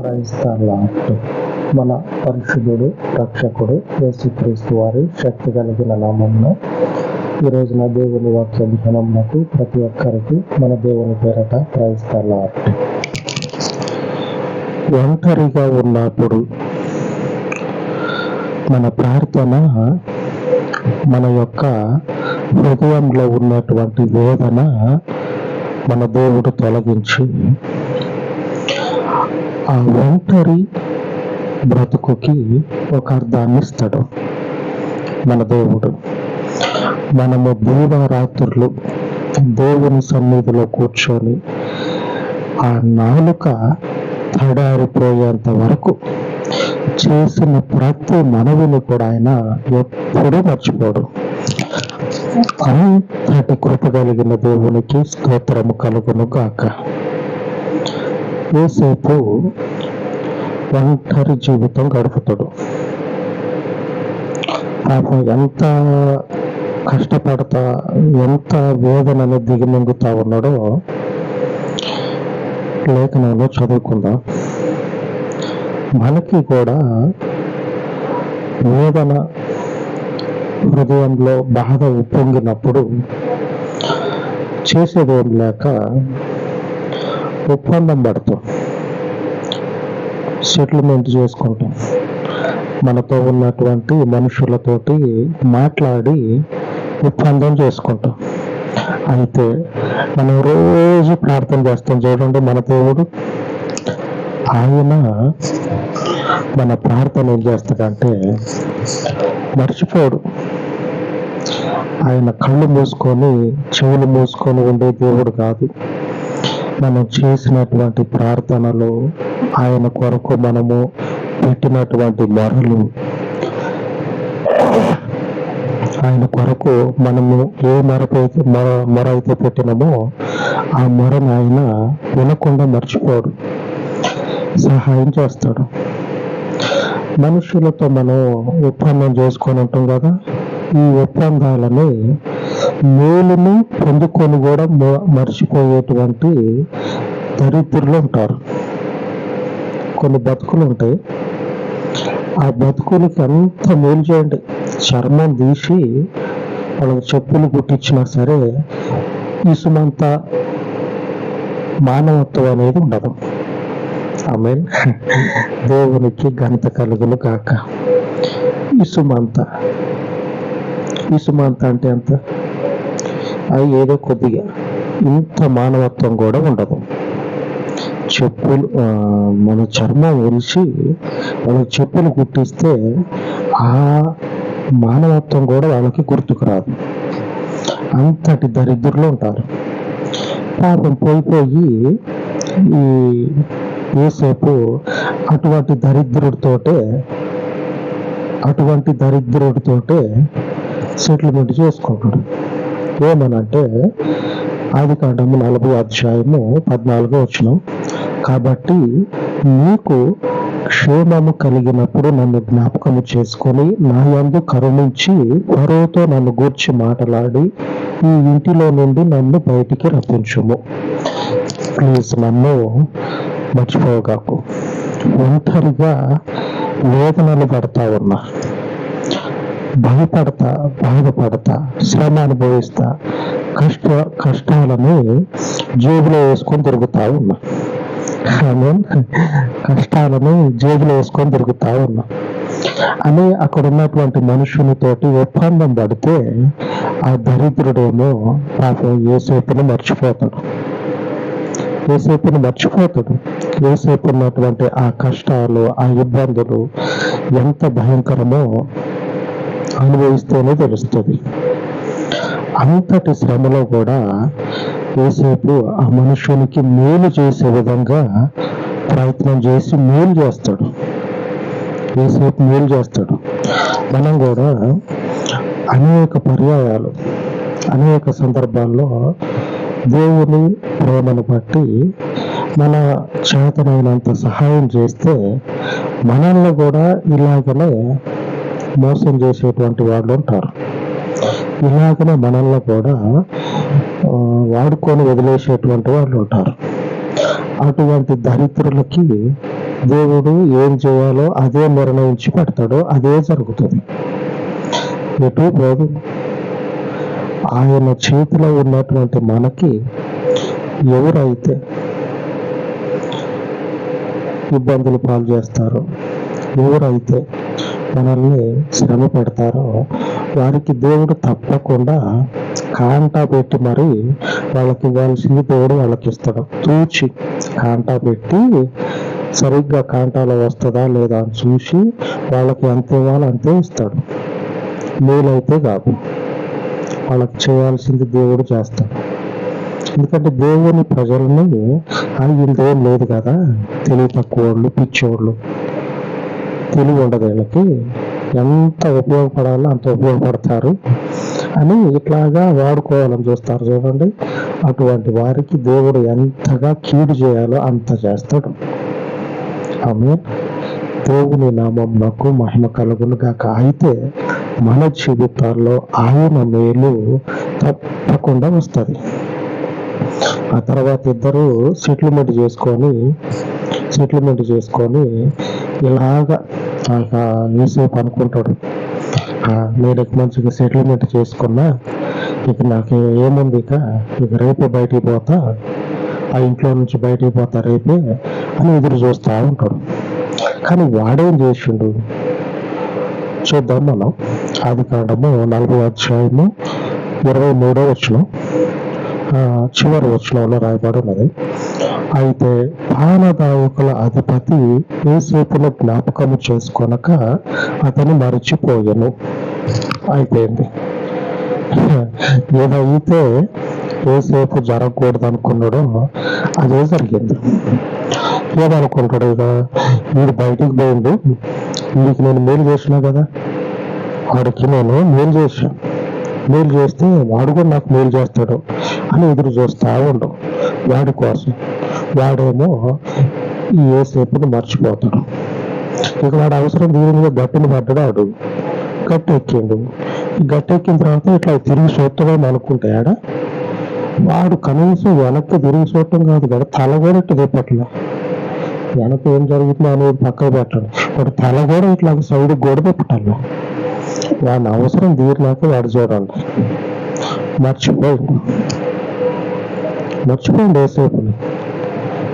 క్రైస్తలాట్ మన పరిశుద్ధుడు రక్షకుడు యేసుక్రీస్తు వారి శక్తి కలిగిన నామంలో ఈ రోజున దేవుని వాక్య ధ్యానమునకు ప్రతి ఒక్కరికి మన దేవుని పేరట క్రైస్తలాట్ ఒంటరిగా ఉన్నప్పుడు మన ప్రార్థన మన యొక్క హృదయంలో ఉన్నటువంటి వేదన మన దేవుడు తొలగించి ఆ ఒంటరి బ్రతుకుకి ఒక అర్థాన్ని ఇస్తాడు మన దేవుడు. మనము దీవారాత్రులు దేవుని సన్నిధిలో కూర్చొని ఆ నాలుక తడారిపోయేంత వరకు చేసిన ప్రతి మనవిని కూడా ఆయన ఎప్పుడూ మర్చిపోడు. అంతటి కృప కలిగిన దేవునికి స్తోత్రము కలుగును గాక. ఏసేపు ఒంటరి జీవితం గడుపుతాడు. పాపం ఎంత కష్టపడతా ఎంత వేదనని దిగమింగుతా ఉన్నాడో లేఖనంలో చదువుకుందాం. మనకి కూడా వేదన హృదయంలో బాధ ఉప్పొంగినప్పుడు చేసేదేం లేక ఒప్పందం పడతాం. సెటిల్మెంట్ చేసుకుంటాం. మనతో ఉన్నటువంటి మనుషులతోటి మాట్లాడి ఒప్పందం చేసుకుంటాం. అయితే మనం రోజు ప్రార్థన చేస్తాం చూడండి మన దేవుడు ఆయన మన ప్రార్థన ఏం చేస్తాడంటే మర్చిపోడు. ఆయన కళ్ళు మూసుకొని చెవులు మూసుకొని ఉండే దేవుడు కాదు. మనం చేసినటువంటి ప్రార్థనలు ఆయన కొరకు మనము పెట్టినటువంటి మొరలు ఆయన కొరకు మనము ఏ మొరపైతే మొర మొర అయితే పెట్టినామో ఆ మొరను ఆయన వినకుండా మర్చిపోడు. సహాయం చేస్తాడు. మనుషులతో మనం ఒప్పందం చేసుకొని ఉంటాం కదా? ఈ ఒప్పందాలని మేలును పొందుకొని కూడా మర్చిపోయేటువంటి దరిద్రులు ఉంటారు. కొన్ని బతుకులు ఉంటాయి. ఆ బతుకులకి అంత మేలు చేయండి. చర్మం తీసి వాళ్ళకి చెప్పులు కుట్టించినా సరే ఇసుమంత మానవత్వం అనేది ఉండదు. ఆమె దేవునికి ఘనత కలుగులు కాక ఇసుమంత. ఇసుమంత అంటే ఎంత? అవి ఏదో కొద్దిగా ఇంత మానవత్వం కూడా ఉండదు. చెప్పులు మన చర్మం ఒలిచి మన చెప్పులు కుట్టిస్తే ఆ మానవత్వం కూడా వాళ్ళకి గుర్తుకు రాదు. అంతటి దరిద్రులు ఉంటారు. పాపం పోయిపోయి ఈ ఏసేపు అటువంటి దరిద్రుడితోటే అటువంటి దరిద్రుడితోటే సెటిల్మెంట్ చేసుకుంటాడు ఏమనంటే ఆది కాండము నలభై అధ్యాయము పద్నాలుగు వచ్చిన కాబట్టి నీకు క్షేమము కలిగినప్పుడు నన్ను జ్ఞాపకము చేసుకొని నా యందు కరుణించి ఫరోతో నన్ను గూర్చి మాట్లాడి ఈ ఇంటిలో నుండి నన్ను బయటికి రప్పించుము. ప్లీజ్ నన్ను మర్చిపోగాకు. ఒంటరిగా వేదనలు పడతా ఉన్నా. భయపడతా బాధపడతా శ్రమ అనుభవిస్తా కష్ట కష్టాలను జేబులో వేసుకొని తిరుగుతా ఉన్నా. ఆమె కష్టాలను జేబులో వేసుకొని తిరుగుతా ఉన్నా. అని అక్కడ ఉన్నటువంటి మనుషునితోటి ఒప్పందం పడితే ఆ దరిద్రుడేమో పాపం ఏసేపును మర్చిపోతాడు. ఏసేపును మర్చిపోతాడు. ఏసేపు ఉన్నటువంటి ఆ కష్టాలు ఆ ఇబ్బందులు ఎంత భయంకరమో అనుభవిస్తేనే తెలుస్తుంది. అంతటి శ్రమలో కూడా ఏసేపు ఆ మనుషునికి మేలు చేసే విధంగా ప్రయత్నం చేసి మేలు చేస్తాడు. ఏసేపు మేలు చేస్తాడు. మనం కూడా అనేక పర్యాయాలు అనేక సందర్భాల్లో దేవుని ప్రేమను బట్టి మన చేతనైనంత సహాయం చేస్తే మనల్ని కూడా ఇలాగనే మోసం చేసేటువంటి వాళ్ళు ఉంటారు. ఇలాగనే మనల్లో కూడా వాడుకొని వదిలేసేటువంటి వాళ్ళు ఉంటారు. అటువంటి దరిద్రులకి దేవుడు ఏం చేయాలో అదే నిర్ణయించి పెడతాడో అదే జరుగుతుంది. ఎటు పోదు. ఆయన చేతిలో ఉన్నటువంటి మనకి ఎవరైతే ఇబ్బందులు పాలు చేస్తారో ఎవరైతే మనల్ని శ్రమ పెడతారో వారికి దేవుడు తప్పకుండా కాంటా పెట్టి మరి వాళ్ళకి ఇవ్వాల్సింది దేవుడు వాళ్ళకి ఇస్తాడు. తూచి కాంటా పెట్టి సరిగ్గా కాంటాలో వస్తుందా లేదా అని చూసి వాళ్ళకి ఎంత ఇవ్వాలో అంతే ఇస్తాడు. మేలైతే కాదు. వాళ్ళకి చేయాల్సింది దేవుడు చేస్తాడు. ఎందుకంటే దేవుని ప్రజలని వీళ్ళదేం లేదు కదా. తెలివి తక్కువ వాళ్ళు పిచ్చోళ్ళు. తెలివి ఉండదు వీళ్ళకి. ఎంత ఉపయోగపడాలో అంత ఉపయోగపడతారు అని ఇట్లాగా వాడుకోవాలని చూస్తారు చూడండి. అటువంటి వారికి దేవుడు ఎంతగా కీడు చేయాలో అంత చేస్తాడు. ఆమె దేవుని నామం నాకు మహిమ కలుగునుగాక అయితే మన జీవితాల్లో ఆయన మేలు తప్పకుండా వస్తుంది. ఆ తర్వాత ఇద్దరు సెటిల్మెంట్ చేసుకొని సెటిల్మెంట్ చేసుకొని ఇలాగా యూసేపు అనుకుంటాడు. నేను ఇక మంచిగా సెటిల్మెంట్ చేసుకున్నా. ఇక నాకు ఏముంది ఇక? ఇక రేపే బయటికి పోతా. ఆ ఇంట్లో నుంచి బయటికి పోతా రేపే అని ఎదురు చూస్తూ ఉంటాడు. కానీ వాడేం చేసిండు? చూద్దాం మనం. ఆది కాండము నలభై అధ్యాయము ఇరవై మూడో వచ్చిన చివరి వచ్చిన రాయబడి ఉన్నది. అయితే పానదావకుల అధిపతి ఏసేపును జ్ఞాపకము చేసుకొనక అతను మరిచిపోయెను. అయిపోయింది ఏదైతే ఏసేపు జరగకూడదు అనుకున్నాడో అదే జరిగింది. ఏమనుకుంటాడు కదా వీడు బయటికి పోయిండు. వీడికి నేను మేలు చేసినా కదా? వాడికి నేను మేలు చేసాను మేలు చేస్తే వాడు కూడా నాకు మేలు చేస్తాడు అని ఎదురు చూస్తా ఉండవు వాడి కోసం వాడేమో ఈ ఏసేపుని మర్చిపోతాడు. ఇక వాడు అవసరం దీని మీద గట్టుని పడ్డాడు వాడు. గట్టు ఎక్కిండు. గట్టు ఎక్కిన తర్వాత ఇట్లా తిరిగి చూస్తామని అనుకుంటాడా వాడు కనీసం వెనక్కి తిరిగి చూడటం కాదు కదా తల కూడా ఇట్లా తిప్పట్లే వెనక ఏం జరుగుతుందో అనేది పక్కకు పెట్టాడు. వాడు తల కూడా ఇట్లా సైడ్ గోడ తిప్పటాలి వాడి అవసరం తీరినాక వాడు చూడండి. మర్చిపోయి మర్చిపోయింది ఏసేపుని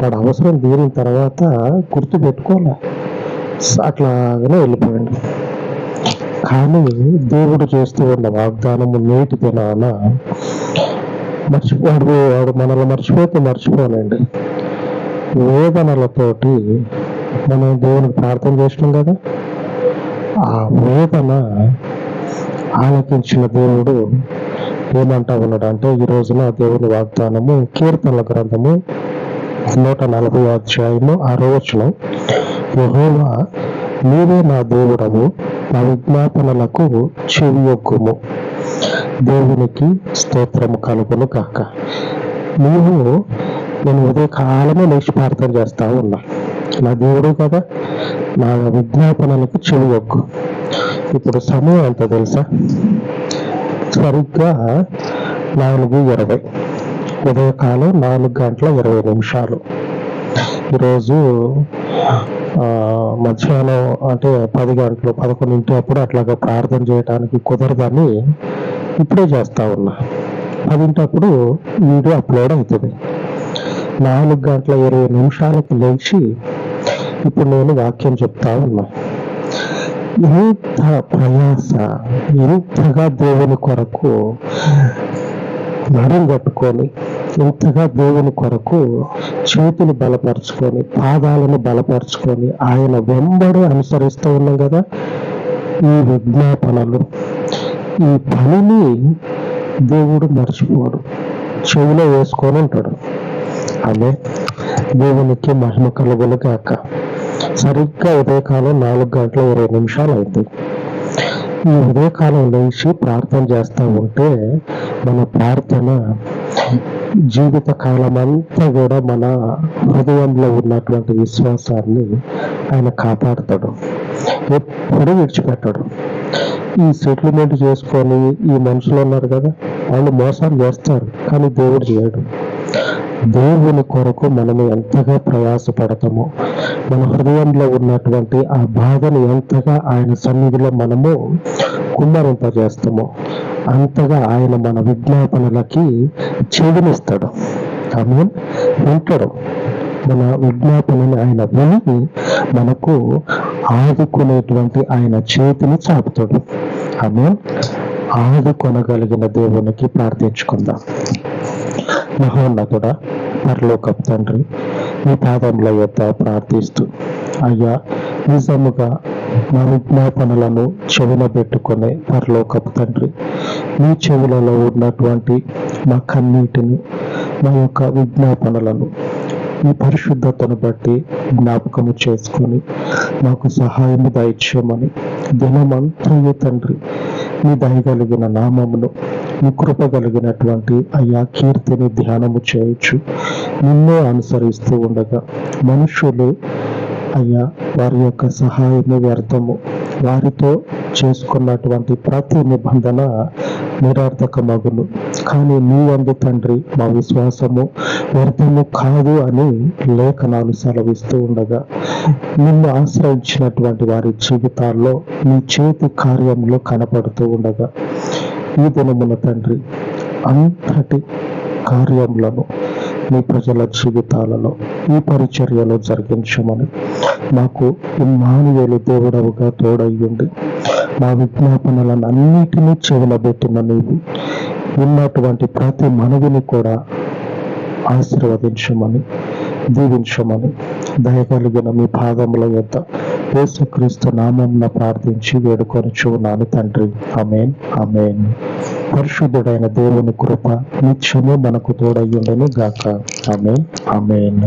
వాడు అవసరం తీరిన తర్వాత గుర్తు పెట్టుకోలే. అట్లాగనే వెళ్ళిపోయాడు. కానీ దేవుడు చేస్తూ ఉన్న వాగ్దానము నేటి దినాన మర్చిపోడు వాడు మనల్ని మర్చిపోతే మర్చిపోనండి వేదనలతోటి మనం దేవునికి ప్రార్థన చేసినాం కదా ఆ వేదన ఆలకించిన దేవుడు ఏమంటా ఉన్నాడు అంటే ఈ రోజున దేవుని వాగ్దానము కీర్తనల గ్రంథము నూట నలభై అధ్యాయము ఆరో వచనం. యెహోవా నీవే నా దేవుడము నా విజ్ఞాపనలకు చెవియొగ్గుము దేవునికి స్తోత్రము కలుగును కాక నీవు నేను ఉదయ కాలము లేచి ప్రార్థన ఉన్నా. నా దేవుడు కదా నా విజ్ఞాపనలకు చెవియొగ్గు ఇప్పుడు సమయం ఎంత తెలుసా? సరిగ్గా నాలుగు ఇరవై. ఉదయకాలం నాలుగు గంటల ఇరవై నిమిషాలు. ఈరోజు ఆ, మధ్యాహ్నం అంటే పది గంటలు పదకొండింటి అప్పుడు అట్లాగా ప్రార్థన చేయడానికి కుదరదని ఇప్పుడే చేస్తా ఉన్నా. పదింటప్పుడు వీడియో అప్లోడ్ అవుతుంది. నాలుగు గంటల ఇరవై నిమిషాలకు లేచి ఇప్పుడు నేను వాక్యం చెప్తా ఉన్నా. ఎంత ప్రయాస ఎంతగా దేవుని కొరకు నడుం కట్టుకొని ఇంతగా దేవుని కొరకు చేతులు బలపరుచుకొని పాదాలను బలపరుచుకొని ఆయన వెంబడి అనుసరిస్తూ ఉన్నాం కదా ఈ విజ్ఞాపనలు. ఈ పనిని దేవుడు మర్చిపోడు. చెవిలో వేసుకొని ఉంటాడు. అదే దేవునికి మహిమ కలుగులు కాక సరిగ్గా ఉదయకాలం నాలుగు గంటల ఇరవై నిమిషాలు అవుతాయి ఈ ఉదయకాలం లేచి ప్రార్థన చేస్తూ ఉంటే మన ప్రార్థన జీవిత కాలమంతా కూడా మన హృదయంలో ఉన్నటువంటి విశ్వాసాన్ని ఆయన కాపాడుతాడు. ఎప్పుడు విడిచిపెట్టాడు. ఈ సెటిల్మెంట్ చేసుకొని ఈ మనుషులు ఉన్నారు కదా వాళ్ళు మోసాలు చేస్తారు కానీ దేవుడు చేయడు. దేవుని కొరకు మనం ఎంతగా ప్రయాసపడతామో మన హృదయంలో ఉన్నటువంటి ఆ బాధను ఎంతగా ఆయన సన్నిధిలో మనము కుమ్మరింపజేస్తామో అంతగా ఆయన మన విజ్ఞాపనలకి చెవినిస్తాడు. ఆమె వింటాడు. మన విజ్ఞాపనని ఆయన విని మనకు ఆదుకునేటువంటి ఆయన చేతిని చాపుతాడు. ఆమె ఆదుకొనగలిగిన దేవునికి ప్రార్థించుకుందాం. మహోన్నతుడా పరలోకపు తండ్రి మీ పాదముల యొక్క ప్రార్థిస్తూ అయ్యా నిజముగా మా విజ్ఞాపనలను చెవిన పెట్టుకునే పరలోకపు తండ్రి మీ చెవులలో ఉన్నటువంటి మా కన్నీటిని మా యొక్క విజ్ఞాపనలను ఈ పరిశుద్ధతను బట్టి జ్ఞాపకము చేసుకొని మాకు సహాయము దయచేయమని దినమంతయు తండ్రి మీ దయగలిగిన నామమును మీ కృప కలిగినటువంటి అయ్యా కీర్తిని ధ్యానము చేయొచ్చు నిన్నే అనుసరిస్తూ ఉండగా మనుషులు అయ్యా వారి యొక్క సహాయము వ్యర్థము వారితో చేసుకున్నటువంటి ప్రతి నిబంధన నిరార్థకమగును. కానీ నీ అందు తండ్రి మా విశ్వాసము వ్యర్థము కాదు అని లేఖనాలు సెలవిస్తూ ఉండగా నిన్ను ఆశ్రయించినటువంటి వారి జీవితాల్లో నీ చేతి కార్యంలో కనపడుతూ ఉండగా ఈ దినమున తండ్రి అంతటి కార్యములను మీ ప్రజల జీవితాలలో ఈ పరిచర్యలో జరిగించమని మాకు ఇమ్మానువేలు దేవుడవుగా తోడయ్యుండి. మా విజ్ఞాపనలను అన్నిటినీ చెవులబెట్టిన నీవు ఉన్నటువంటి ప్రతి మనవిని కూడా ఆశీర్వదించమని దీవించమని దయగలిగిన మీ పాదముల యొక్క యేసుక్రీస్తు నామం ప్రార్థించి వేడుకొని చూనాను తండ్రి. అమేన్ అమేన్ పరిశుద్ధుడైన దేవుని కృప నిత్యము మనకు తోడయ్యుండను గాక అమేన్ అమేన్